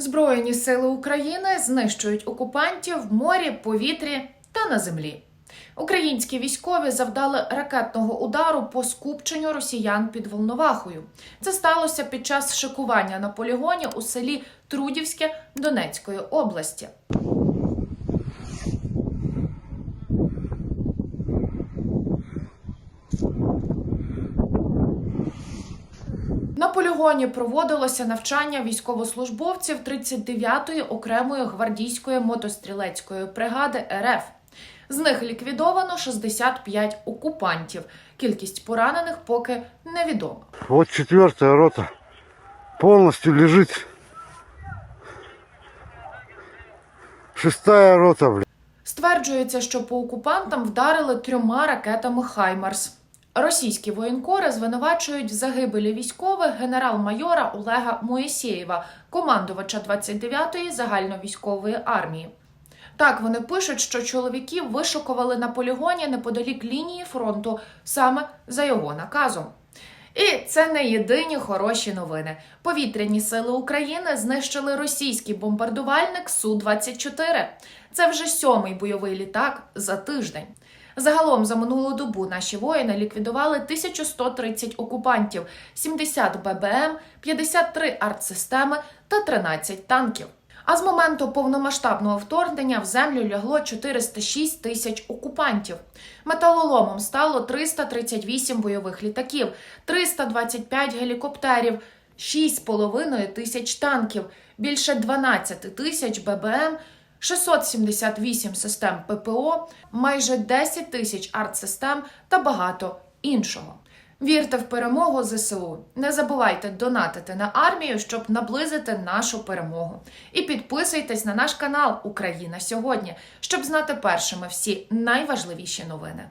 Збройні сили України знищують окупантів в морі, повітрі та на землі. Українські військові завдали ракетного удару по скупченню росіян під Волновахою. Це сталося під час шикування на полігоні у селі Трудівське Донецької області. На полігоні проводилося навчання військовослужбовців 39-ї окремої гвардійської мотострілецької бригади РФ. З них ліквідовано 65 окупантів. Кількість поранених поки невідома. Вот четвертая рота полностью лежит. Шестая рота, блядь. Стверджується, що по окупантам вдарили трьома ракетами Хаймарс. Російські воєнкори звинувачують в загибелі військових генерал-майора Олега Моєсєєва, командувача 29-ї загальновійськової армії. Так вони пишуть, що чоловіків вишукували на полігоні неподалік лінії фронту саме за його наказом. І це не єдині хороші новини. Повітряні сили України знищили російський бомбардувальник Су-24. Це вже сьомий бойовий літак за тиждень. Загалом за минулу добу наші воїни ліквідували 1130 окупантів, 70 ББМ, 53 артсистеми та 13 танків. А з моменту повномасштабного вторгнення в землю лягло 406 тисяч окупантів. Металоломом стало 338 бойових літаків, 325 гелікоптерів, 6,5 тисяч танків, більше 12 тисяч ББМ, 678 систем ППО, майже 10 тисяч артсистем та багато іншого. Вірте в перемогу ЗСУ. Не забувайте донатити на армію, щоб наблизити нашу перемогу. І підписуйтесь на наш канал Україна сьогодні, щоб знати першими всі найважливіші новини.